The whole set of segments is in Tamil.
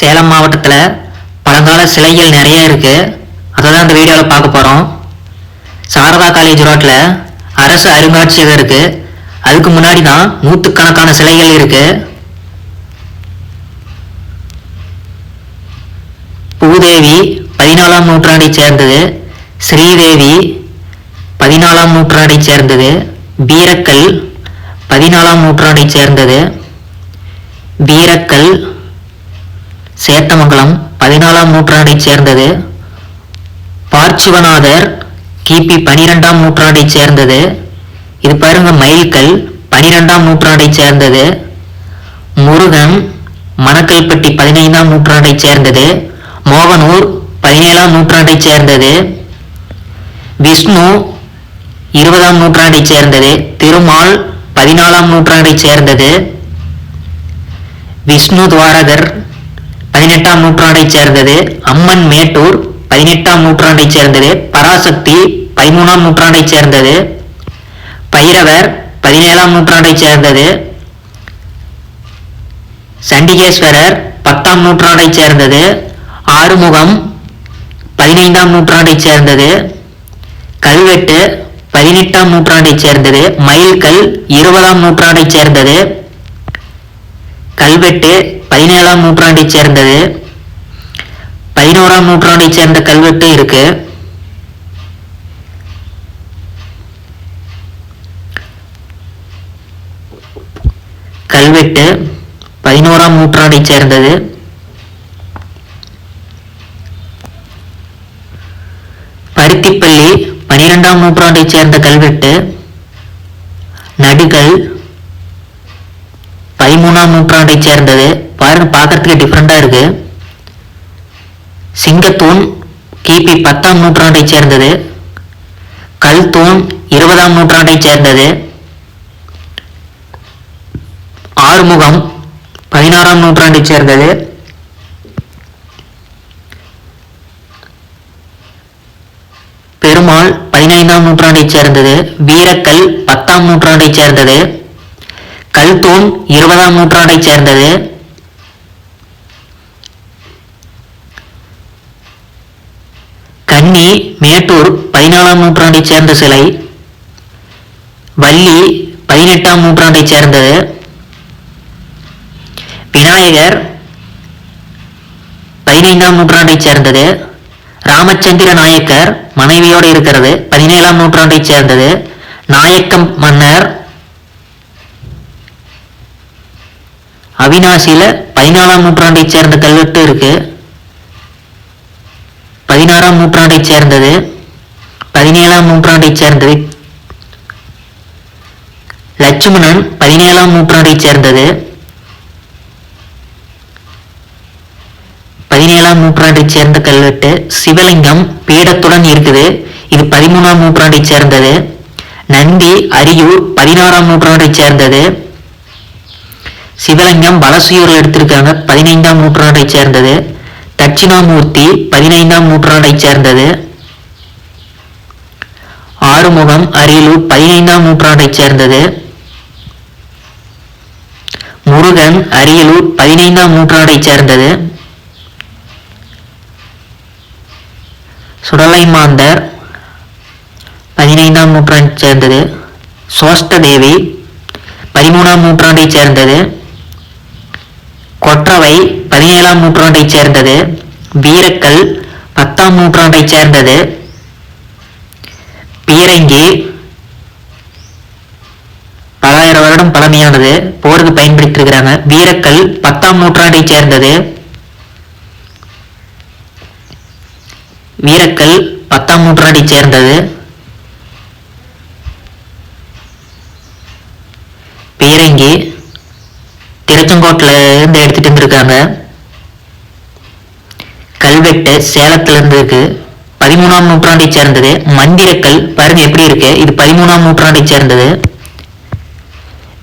சேலம் மாவட்டத்தில் பழங்கால சிலைகள் நிறைய இருக்குது அதை தான் இந்த வீடியோவில் பார்க்க போகிறோம் சாரதா காலேஜ் ரோட்டில் அரசு அருங்காட்சியகம் இருக்குது அதுக்கு முன்னாடி தான் நூற்றுக்கணக்கான சிலைகள் இருக்குது பூதேவி பதினாலாம் நூற்றாண்டை சேர்ந்தது. ஸ்ரீதேவி பதினாலாம் நூற்றாண்டை சேர்ந்தது. பீரக்கல் பதினாலாம் நூற்றாண்டை சேர்ந்தது. பீரக்கல் சேத்தமங்கலம் பதினாலாம் நூற்றாண்டைச் சேர்ந்தது. பார்ச்சிவநாதர் கிபி பனிரெண்டாம் நூற்றாண்டைச் சேர்ந்தது. இது பாருங்க மயில்கல் பனிரெண்டாம் நூற்றாண்டைச் சேர்ந்தது. முருகன் மணக்கல்பட்டி பதினைந்தாம் நூற்றாண்டைச் சேர்ந்தது. மோகனூர் பதினேழாம் நூற்றாண்டைச் சேர்ந்தது. விஷ்ணு இருபதாம் நூற்றாண்டைச் சேர்ந்தது. திருமால் பதினாலாம் நூற்றாண்டைச் சேர்ந்தது. விஷ்ணு துவாரகர் பதினெட்டாம் நூற்றாண்டைச் சேர்ந்தது அம்மன் மேட்டூர் பதினெட்டாம் நூற்றாண்டைச் சேர்ந்தது பராசக்தி பதிமூணாம் நூற்றாண்டைச் சேர்ந்தது பைரவர் பதினேழாம் நூற்றாண்டைச் சேர்ந்தது சண்டிகேஸ்வரர் பத்தாம் நூற்றாண்டைச் சேர்ந்தது ஆறுமுகம் பதினைந்தாம் நூற்றாண்டைச் சேர்ந்தது கல்வெட்டு பதினெட்டாம் நூற்றாண்டைச் சேர்ந்தது மயில்கல் இருபதாம் நூற்றாண்டைச் சேர்ந்தது கல்வெட்டு பதினேழாம் நூற்றாண்டை சேர்ந்தது. பதினோராம் நூற்றாண்டை சேர்ந்த கல்வெட்டு இருக்கு. கல்வெட்டு பதினோராம் நூற்றாண்டை சேர்ந்தது. பருத்திப்பள்ளி பனிரெண்டாம் நூற்றாண்டை சேர்ந்த கல்வெட்டு. நடுகள் பதிமூணாம் நூற்றாண்டை சேர்ந்தது. பாருங்க பார்க்கறதுக்கு டிஃப்ரெண்டாக இருக்கு. சிங்கத்தூண் கிபி பத்தாம் நூற்றாண்டை சேர்ந்தது. கல்தூண் இருபதாம் நூற்றாண்டை சேர்ந்தது. ஆறுமுகம் பதினாறாம் நூற்றாண்டை சேர்ந்தது. பெருமாள் பதினைந்தாம் நூற்றாண்டை சேர்ந்தது. வீரக்கல் பத்தாம் நூற்றாண்டை சேர்ந்தது. கல்தூண் இருபதாம் நூற்றாண்டை சேர்ந்தது. கன்னி மேட்டூர் பதினாலாம் நூற்றாண்டைச் சேர்ந்த சிலை. வள்ளி பதினெட்டாம் நூற்றாண்டைச் சேர்ந்தது. விநாயகர் பதினைந்தாம் நூற்றாண்டைச் சேர்ந்தது. ராமச்சந்திர நாயக்கர் மனைவியோடு இருக்கிறது பதினேழாம் நூற்றாண்டைச் சேர்ந்தது. நாயக்கம் மன்னர் அவினாசியில பதினாலாம் நூற்றாண்டைச் சேர்ந்த கல்வெட்டு இருக்கு. பதினேழாம் நூற்றாண்டைச் சேர்ந்தது. பதினேழாம் நூற்றாண்டைச் சேர்ந்தது. லட்சுமணன் பதினேழாம் நூற்றாண்டைச் சேர்ந்தது. பதினேழாம் நூற்றாண்டைச் சேர்ந்த கல்வெட்டு சிவலிங்கம் பீடத்துடன் இருக்குது. இது பதிமூணாம் நூற்றாண்டைச் சேர்ந்தது. நந்தி அரியூர் பதினாறாம் நூற்றாண்டைச் சேர்ந்தது. சிவலிங்கம் பலசுயூரில் எடுத்திருக்காங்க. பதினைந்தாம் நூற்றாண்டைச் சேர்ந்தது. தட்சிணாமூர்த்தி பதினைந்தாம் நூற்றாண்டைச் சேர்ந்தது. ஆறுமுகம் அரியலூர் பதினைந்தாம் நூற்றாண்டைச் சேர்ந்தது. முருகன் அரியலூர் பதினைந்தாம் நூற்றாண்டைச் சேர்ந்தது. சுடலை மாந்தர் பதினைந்தாம் நூற்றாண்டைச் சேர்ந்தது. சோஷ்ட தேவி பதிமூணாம் நூற்றாண்டைச் சேர்ந்தது. கொற்றவை பதினேழாம் நூற்றாண்டைச் சேர்ந்தது. வீரக்கல் பத்தாம் நூற்றாண்டைச் சேர்ந்தது. பீரங்கி பலாயிரம் வருடம் பழமையானது. போருக்கு பயன்படுத்தியிருக்கிறாங்க வீரக்கல் பத்தாம் நூற்றாண்டைச் சேர்ந்தது. வீரக்கல் பத்தாம் நூற்றாண்டைச் சேர்ந்தது. பீரங்கி திருச்செங்கோட்டில் இருந்து எடுத்துட்டு இருந்திருக்காங்க கல்வெட்டு சேலத்துல இருந்து இருக்கு பதிமூணாம் நூற்றாண்டை சேர்ந்தது. மந்திரக்கல் பாருங்க எப்படி இருக்கு? இது பதிமூணாம் நூற்றாண்டை சேர்ந்தது.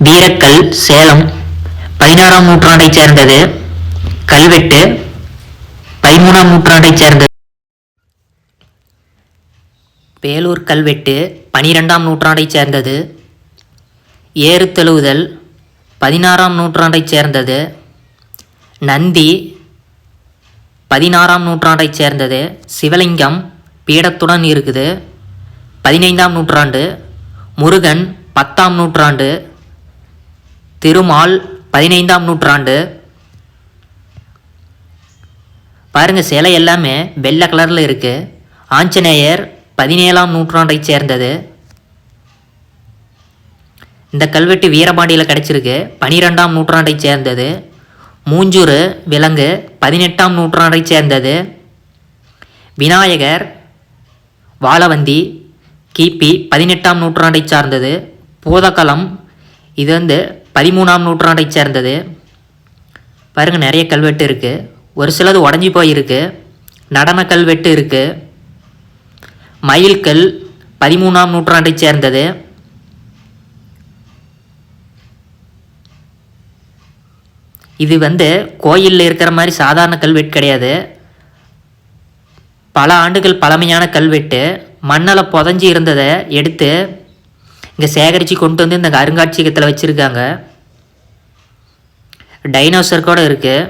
வீரக்கல் சேலம் பதினாறாம் நூற்றாண்டை சேர்ந்தது. கல்வெட்டு பதிமூணாம் நூற்றாண்டை சேர்ந்தது. வேலூர் கல்வெட்டு பனிரெண்டாம் நூற்றாண்டை சேர்ந்தது. ஏறு ஏறுதழுவுதல் பதினாறாம் நூற்றாண்டை சேர்ந்தது. நந்தி பதினாறாம் நூற்றாண்டைச் சேர்ந்தது சிவலிங்கம் பீடத்துடன் இருக்குது. பதினைந்தாம் நூற்றாண்டு முருகன் பத்தாம் நூற்றாண்டு திருமால் பதினைந்தாம் நூற்றாண்டு. பாருங்க சிலை எல்லாமே வெள்ளை கலரில் இருக்கு. ஆஞ்சநேயர் பதினேழாம் நூற்றாண்டைச் சேர்ந்தது. இந்த கல்வெட்டு வீரபாண்டியில் கிடச்சிருக்கு. பனிரெண்டாம் நூற்றாண்டைச் சேர்ந்தது. மூஞ்சூறு விலங்கு பதினெட்டாம் நூற்றாண்டைச் சேர்ந்தது. விநாயகர் வாழவந்தி கிபி பதினெட்டாம் நூற்றாண்டைச் சார்ந்தது. பூதகலம் இது வந்து பதிமூணாம் நூற்றாண்டைச் சேர்ந்தது. பாருங்க நிறைய கல்வெட்டு இருக்குது ஒரு சிலது உடஞ்சி போயிருக்கு. நடன கல்வெட்டு இருக்குது மயில்கல் பதிமூணாம் நூற்றாண்டைச் சேர்ந்தது. இது வந்து கோயிலில் இருக்கிற மாதிரி சாதாரண கல்வெட்டு கிடையாது. பல ஆண்டுகள் பழமையான கல்வெட்டு. மண்ணில் புதஞ்சி இருந்ததை எடுத்து இங்கே சேகரித்து கொண்டு வந்து இந்த அருங்காட்சியகத்தில் வச்சுருக்காங்க. டைனோசர் கூட இருக்குது